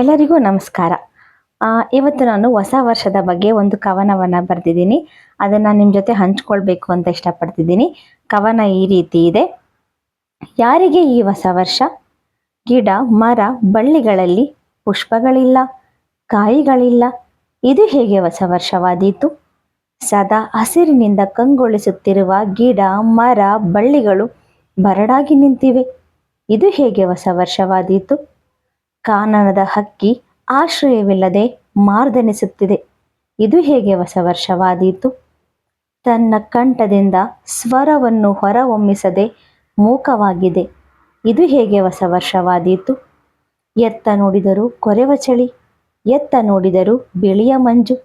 ಎಲ್ಲರಿಗೂ ನಮಸ್ಕಾರ. ಇವತ್ತು ನಾನು ಹೊಸ ವರ್ಷದ ಬಗ್ಗೆ ಒಂದು ಕವನವನ್ನು ಬರೆದಿದ್ದೀನಿ. ಅದನ್ನು ನಿಮ್ಮ ಜೊತೆ ಹಂಚ್ಕೊಳ್ಬೇಕು ಅಂತ ಇಷ್ಟಪಡ್ತಿದ್ದೀನಿ. ಕವನ ಈ ರೀತಿ ಇದೆ. ಯಾರಿಗೆ ಈ ಹೊಸ ವರ್ಷ? ಗಿಡ, ಮರ, ಬಳ್ಳಿಗಳಲ್ಲಿ ಪುಷ್ಪಗಳಿಲ್ಲ, ಕಾಯಿಗಳಿಲ್ಲ. ಇದು ಹೇಗೆ ಹೊಸ ವರ್ಷವಾದೀತು? ಸದಾ ಹಸಿರಿನಿಂದ ಕಂಗೊಳಿಸುತ್ತಿರುವ ಗಿಡ, ಮರ, ಬಳ್ಳಿಗಳು ಬರಡಾಗಿ ನಿಂತಿವೆ. ಇದು ಹೇಗೆ ಹೊಸ ವರ್ಷವಾದೀತು? ಕಾನನದ ಹಕ್ಕಿ ಆಶ್ರಯವಿಲ್ಲದೆ ಮಾರ್ದನಿಸುತ್ತಿದೆ. ಇದು ಹೇಗೆ ಹೊಸ ವರ್ಷವಾದೀತು ತನ್ನ ಕಂಠದಿಂದ ಸ್ವರವನ್ನು ಹೊರಹೊಮ್ಮಿಸದೆ ಮೂಕವಾಗಿದೆ. ಇದು ಹೇಗೆ ಹೊಸ ವರ್ಷವಾದೀತು ಎತ್ತ ನೋಡಿದರೂ ಕೊರೆವ ಚಳಿ ಎತ್ತ ನೋಡಿದರೂ ಬಿಳಿಯ ಮಂಜು,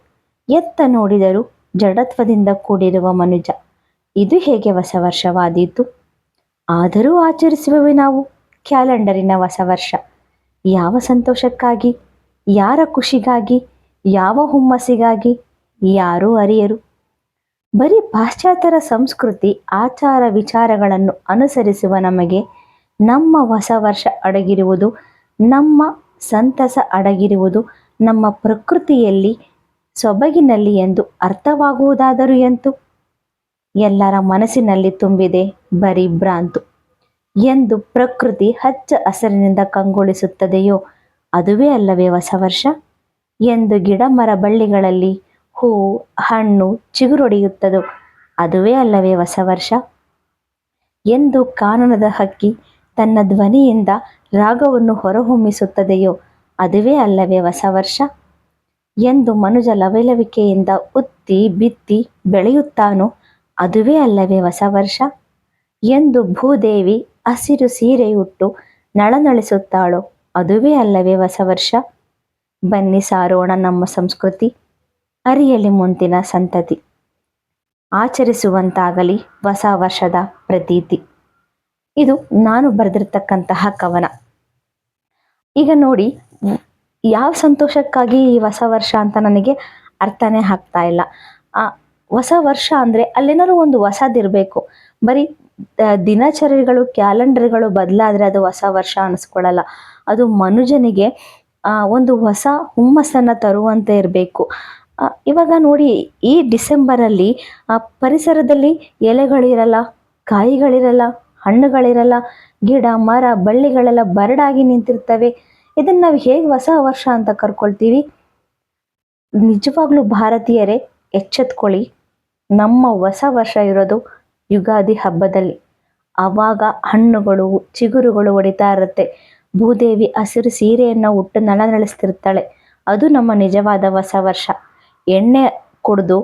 ಎತ್ತ ನೋಡಿದರೂ ಜಡತ್ವದಿಂದ ಕೂಡಿರುವ ಮನುಜ. ಇದು ಹೇಗೆ ಹೊಸ ವರ್ಷವಾದೀತು ಆದರೂ ಆಚರಿಸುವೆ ನಾವು. ಕ್ಯಾಲೆಂಡರಿನ ಹೊಸ ವರ್ಷ ಯಾವ ಸಂತೋಷಕ್ಕಾಗಿ, ಯಾರ ಖುಷಿಗಾಗಿ, ಯಾವ ಹುಮ್ಮಸ್ಸಿಗಾಗಿ, ಯಾರೂ ಅರಿಯರು? ಬರೀ ಪಾಶ್ಚಾತ್ಯರ ಸಂಸ್ಕೃತಿ, ಆಚಾರ ವಿಚಾರಗಳನ್ನು ಅನುಸರಿಸುವ ನಮಗೆ ನಮ್ಮ ಹೊಸ ವರ್ಷ ಅಡಗಿರುವುದು, ನಮ್ಮ ಸಂತಸ ಅಡಗಿರುವುದು, ನಮ್ಮ ಪ್ರಕೃತಿಯಲ್ಲಿ ಸೊಬಗಿನಲ್ಲಿ ಎಂದು ಅರ್ಥವಾಗುವುದಾದರೂ ಎಂತು? ಎಲ್ಲರ ಮನಸ್ಸಿನಲ್ಲಿ ತುಂಬಿದೆ ಬರೀ ಭ್ರಾಂತು. ಎಂದು ಪ್ರಕೃತಿ ಹಚ್ಚ ಹಸಿರಿನಿಂದ ಕಂಗೊಳಿಸುತ್ತದೆಯೋ? ಅದುವೇ ಅಲ್ಲವೇ ಹೊಸ ವರ್ಷ ಎಂದು ಗಿಡ ಮರ ಬಳ್ಳಿಗಳಲ್ಲಿ ಹೂ, ಹಣ್ಣು ಚಿಗುರೊಡೆಯುತ್ತದೋ? ಅದುವೇ ಅಲ್ಲವೇ ಹೊಸ ವರ್ಷ ಎಂದು ಕಾನನದ ಹಕ್ಕಿ ತನ್ನ ಧ್ವನಿಯಿಂದ ರಾಗವನ್ನು ಹೊರಹೊಮ್ಮಿಸುತ್ತದೆಯೋ? ಅದುವೇ ಅಲ್ಲವೇ ಹೊಸ ವರ್ಷ ಎಂದು ಮನುಜ ಲವಲವಿಕೆಯಿಂದ ಉತ್ತಿ ಬಿತ್ತಿ ಬೆಳೆಯುತ್ತಾನೋ? ಅದುವೇ ಅಲ್ಲವೇ ಹೊಸ ವರ್ಷ ಎಂದು ಭೂದೇವಿ ಹಸಿರು ಸೀರೆ ಉಟ್ಟು ನಳನಳಿಸುತ್ತಾಳೋ? ಅದುವೇ ಅಲ್ಲವೇ ಹೊಸ ವರ್ಷ? ಬನ್ನಿ ಸಾರೋಣ ನಮ್ಮ ಸಂಸ್ಕೃತಿ. ಅರಿಯಲಿ ಮುಂದಿನ ಸಂತತಿ. ಆಚರಿಸುವಂತಾಗಲಿ ಹೊಸ ವರ್ಷದ ಪ್ರತೀತಿ. ಇದು ನಾನು ಬರೆದಿರ್ತಕ್ಕಂತಹ ಕವನ. ಈಗ ನೋಡಿ, ಯಾವ ಸಂತೋಷಕ್ಕಾಗಿ ಈ ಹೊಸ ವರ್ಷ ಅಂತ ನನಗೆ ಅರ್ಥನೇ ಆಗ್ತಾ ಇಲ್ಲ. ಆ, ಹೊಸ ವರ್ಷ ಅಂದರೆ ಅಲ್ಲೇನಾದ್ರು ಒಂದು ಹೊಸದಿರಬೇಕು. ಬರೀ ದಿನಚರಿಗಳು, ಕ್ಯಾಲೆಂಡರ್ಗಳು ಬದಲಾದರೆ ಅದು ಹೊಸ ವರ್ಷ ಅನಿಸ್ಕೊಳ್ಳಲ್ಲ ಅದು ಮನುಜನಿಗೆ ಒಂದು ಹೊಸ ಹುಮ್ಮಸ್ಸನ್ನು ತರುವಂತೆ ಇರಬೇಕು. ಇವಾಗ ನೋಡಿ, ಈ ಡಿಸೆಂಬರಲ್ಲಿ ಪರಿಸರದಲ್ಲಿ ಎಲೆಗಳಿರಲ್ಲ, ಕಾಯಿಗಳಿರಲ್ಲ, ಹಣ್ಣುಗಳಿರಲ್ಲ, ಗಿಡ, ಮರ, ಬಳ್ಳಿಗಳೆಲ್ಲ ಬರಡಾಗಿ ನಿಂತಿರ್ತವೆ. ಇದನ್ನು ನಾವು ಹೇಗೆ ಹೊಸ ವರ್ಷ ಅಂತ ಕರ್ಕೊಳ್ತೀವಿ? ನಿಜವಾಗ್ಲೂ ಭಾರತೀಯರೇ, ಎಚ್ಚೆತ್ಕೊಳ್ಳಿ. ನಮ್ಮ ಹೊಸ ವರ್ಷ ಇರೋದು ಯುಗಾದಿ ಹಬ್ಬದಲ್ಲಿ ಆವಾಗ ಹಣ್ಣುಗಳು, ಚಿಗುರುಗಳು ಹೊಡಿತಾ ಇರುತ್ತೆ. ಭೂದೇವಿ ಹಸಿರು ಸೀರೆಯನ್ನು ಉಟ್ಟು ನಳನಳಿಸ್ತಿರ್ತಾಳೆ ಅದು ನಮ್ಮ ನಿಜವಾದ ಹೊಸ ವರ್ಷ. ಎಣ್ಣೆ ಕುಡಿದು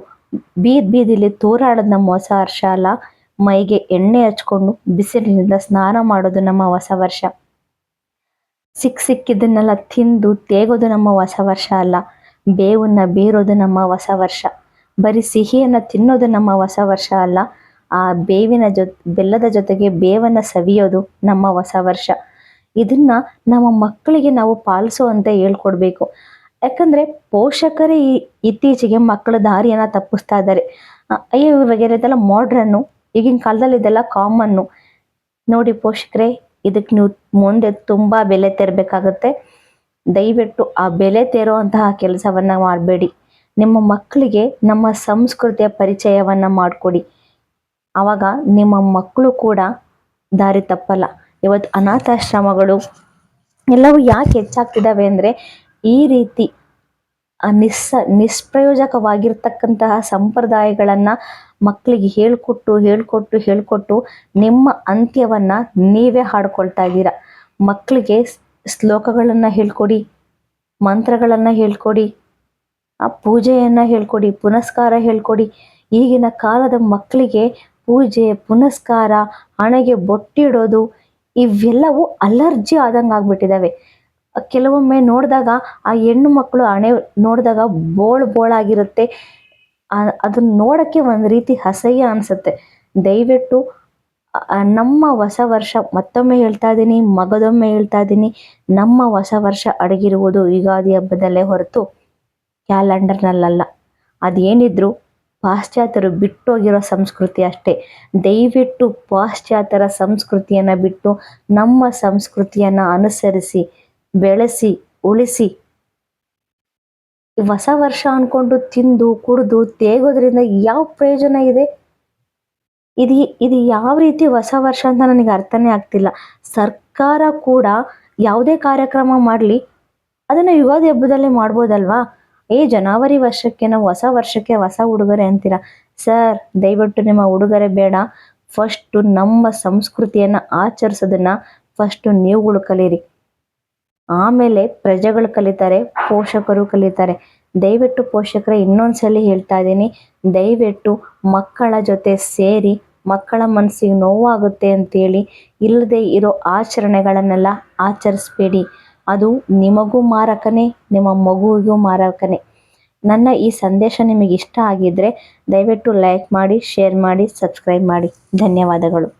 ಬೀದ್ ಬೀದಿಲಿ ತೂರಾಡೋದು ನಮ್ಮ ಹೊಸ ವರ್ಷ ಅಲ್ಲ, ಮೈಗೆ ಎಣ್ಣೆ ಹಚ್ಕೊಂಡು ಬಿಸಿಲಿನಿಂದ ಸ್ನಾನ ಮಾಡೋದು ನಮ್ಮ ಹೊಸ ವರ್ಷ. ಸಿಕ್ ಸಿಕ್ಕಿದ್ದನ್ನೆಲ್ಲ ತಿಂದು ತೇಗೋದು ನಮ್ಮ ಹೊಸ ವರ್ಷ ಅಲ್ಲ, ಬೇವನ್ನ ಬೀರೋದು ನಮ್ಮ ಹೊಸ ವರ್ಷ. ಬರೀ ಸಿಹಿಯನ್ನು ತಿನ್ನೋದು ನಮ್ಮ ಹೊಸ ವರ್ಷ ಅಲ್ಲ ಆ ಬೇವಿನ ಜೊ ಬೆಲ್ಲದ ಜೊತೆಗೆ ಬೇವನ್ನು ಸವಿಯೋದು ನಮ್ಮ ಹೊಸ ವರ್ಷ. ಇದನ್ನ ನಮ್ಮ ಮಕ್ಕಳಿಗೆ ನಾವು ಪಾಲಿಸುವಂತೆ ಹೇಳ್ಕೊಡ್ಬೇಕು. ಯಾಕಂದ್ರೆ ಪೋಷಕರೇ ಇತ್ತೀಚೆಗೆ ಮಕ್ಕಳ ದಾರಿಯನ್ನ ತಪ್ಪಿಸ್ತಾ ಇದ್ದಾರೆ. ಅಯ್ಯೋ ಇವಾಗ ಇದೆಲ್ಲ ಮಾಡ್ರನ್ನು ಈಗಿನ ಕಾಲದಲ್ಲಿ ಇದೆಲ್ಲ ಕಾಮನ್ನು ನೋಡಿ ಪೋಷಕರೇ ಇದಕ್ಕೆ ನೀವು ಮುಂದೆ ತುಂಬಾ ಬೆಲೆ ತೆರಬೇಕಾಗತ್ತೆ. ದಯವಿಟ್ಟು ಆ ಬೆಲೆ ತೆರುವಂತಹ ಕೆಲಸವನ್ನ ಮಾಡಬೇಡಿ. ನಿಮ್ಮ ಮಕ್ಕಳಿಗೆ ನಮ್ಮ ಸಂಸ್ಕೃತಿಯ ಪರಿಚಯವನ್ನ ಮಾಡಿಕೊಡಿ. ಆವಾಗ ನಿಮ್ಮ ಮಕ್ಕಳು ಕೂಡ ದಾರಿ ತಪ್ಪಲ್ಲ. ಇವತ್ತು ಅನಾಥಾಶ್ರಮಗಳು ಎಲ್ಲವೂ ಯಾಕೆ ಹೆಚ್ಚಾಗ್ತಿದ್ದಾವೆ ಅಂದರೆ ಈ ರೀತಿ ನಿಸ್ಸ ನಿಷ್ಪ್ರಯೋಜಕವಾಗಿರ್ತಕ್ಕಂತಹ ಸಂಪ್ರದಾಯಗಳನ್ನು ಮಕ್ಕಳಿಗೆ ಹೇಳ್ಕೊಟ್ಟು ಹೇಳ್ಕೊಟ್ಟು ಹೇಳ್ಕೊಟ್ಟು ನಿಮ್ಮ ಅಂತ್ಯವನ್ನ ನೀವೇ ಹಾಡ್ಕೊಳ್ತಾ ಇದ್ದೀರಾ. ಮಕ್ಕಳಿಗೆ ಶ್ಲೋಕಗಳನ್ನು ಹೇಳ್ಕೊಡಿ, ಮಂತ್ರಗಳನ್ನು ಹೇಳ್ಕೊಡಿ, ಆ ಪೂಜೆಯನ್ನು ಹೇಳ್ಕೊಡಿ, ಪುನಸ್ಕಾರ ಹೇಳ್ಕೊಡಿ. ಈಗಿನ ಕಾಲದ ಮಕ್ಕಳಿಗೆ ಪೂಜೆ, ಪುನಸ್ಕಾರ, ಹಣೆಗೆ ಬೊಟ್ಟಿಡೋದು, ಇವೆಲ್ಲವೂ ಅಲರ್ಜಿ ಆದಂಗೆ ಆಗ್ಬಿಟ್ಟಿದ್ದಾವೆ. ಕೆಲವೊಮ್ಮೆ ನೋಡಿದಾಗ ಆ ಹೆಣ್ಣು ಮಕ್ಕಳು ಹಣೆ ನೋಡಿದಾಗ ಬೋಳ್ ಬೋಳಾಗಿರುತ್ತೆ ಅದನ್ನ ನೋಡೋಕ್ಕೆ ಒಂದು ರೀತಿ ಅಸಹ್ಯ ಅನಿಸುತ್ತೆ. ದಯವಿಟ್ಟು ನಮ್ಮ ಹೊಸ ವರ್ಷ ಮತ್ತೊಮ್ಮೆ ಹೇಳ್ತಾ ಇದ್ದೀನಿ ಮಗದೊಮ್ಮೆ ಹೇಳ್ತಾ ಇದ್ದೀನಿ ನಮ್ಮ ಹೊಸ ವರ್ಷ ಅಡಗಿರುವುದು ಯುಗಾದಿ ಹಬ್ಬದಲ್ಲೇ ಹೊರತು ಕ್ಯಾಲೆಂಡರ್ನಲ್ಲಲ್ಲ. ಅದೇನಿದ್ರು ಪಾಶ್ಚಾತ್ಯರು ಬಿಟ್ಟೋಗಿರೋ ಸಂಸ್ಕೃತಿ ಅಷ್ಟೇ. ದಯವಿಟ್ಟು ಪಾಶ್ಚಾತ್ಯರ ಸಂಸ್ಕೃತಿಯನ್ನು ಬಿಟ್ಟು ನಮ್ಮ ಸಂಸ್ಕೃತಿಯನ್ನು ಅನುಸರಿಸಿ, ಬೆಳೆಸಿ, ಉಳಿಸಿ. ಹೊಸ ವರ್ಷ ಅನ್ಕೊಂಡು ತಿಂದು, ಕುಡಿದು, ತೇಗೋದ್ರಿಂದ ಯಾವ ಪ್ರಯೋಜನ ಇದೆ? ಇದು ಇದು ಯಾವ ರೀತಿ ಹೊಸ ವರ್ಷ ಅಂತ ನನಗೆ ಅರ್ಥನೇ ಆಗ್ತಿಲ್ಲ. ಸರ್ಕಾರ ಕೂಡ ಯಾವುದೇ ಕಾರ್ಯಕ್ರಮ ಮಾಡಲಿ, ಅದನ್ನು ಯುಗಾದಿ ಹಬ್ಬದಲ್ಲಿ ಮಾಡ್ಬೋದಲ್ವಾ? ಏ ಜನವರಿ ವರ್ಷಕ್ಕೆ ನಾವು ಹೊಸ ವರ್ಷಕ್ಕೆ ಹೊಸ ಉಡುಗೊರೆ ಅಂತೀರಾ? ಸರ್, ದಯವಿಟ್ಟು ನಿಮ್ಮ ಉಡುಗೊರೆ ಬೇಡ. ಫಸ್ಟು ನಮ್ಮ ಸಂಸ್ಕೃತಿಯನ್ನ ಆಚರಿಸೋದನ್ನ ಫಸ್ಟು ನೀವುಗಳು ಕಲೀರಿ. ಆಮೇಲೆ ಪ್ರಜೆಗಳು ಕಲಿತಾರೆ, ಪೋಷಕರು ಕಲಿತಾರೆ. ದಯವಿಟ್ಟು ಪೋಷಕರ, ಇನ್ನೊಂದ್ಸಲಿ ಹೇಳ್ತಾ ಇದ್ದೀನಿ, ದಯವಿಟ್ಟು ಮಕ್ಕಳ ಜೊತೆ ಸೇರಿ, ಮಕ್ಕಳ ಮನಸ್ಸಿಗೆ ನೋವಾಗುತ್ತೆ ಅಂತೇಳಿ ಇಲ್ಲದೆ ಇರೋ ಆಚರಣೆಗಳನ್ನೆಲ್ಲ ಆಚರಿಸ್ಬೇಡಿ. ಅದು ನಿಮಗೂ ಮಾರಕನೇ, ನಿಮ್ಮ ಮಗುವಿಗೂ ಮಾರಕನೇ. ನನ್ನ ಈ ಸಂದೇಶ ನಿಮಗೆ ಇಷ್ಟ ಆಗಿದ್ದರೆ ದಯವಿಟ್ಟು ಲೈಕ್ ಮಾಡಿ ಶೇರ್ ಮಾಡಿ ಸಬ್ಸ್ಕ್ರೈಬ್ ಮಾಡಿ. ಧನ್ಯವಾದಗಳು.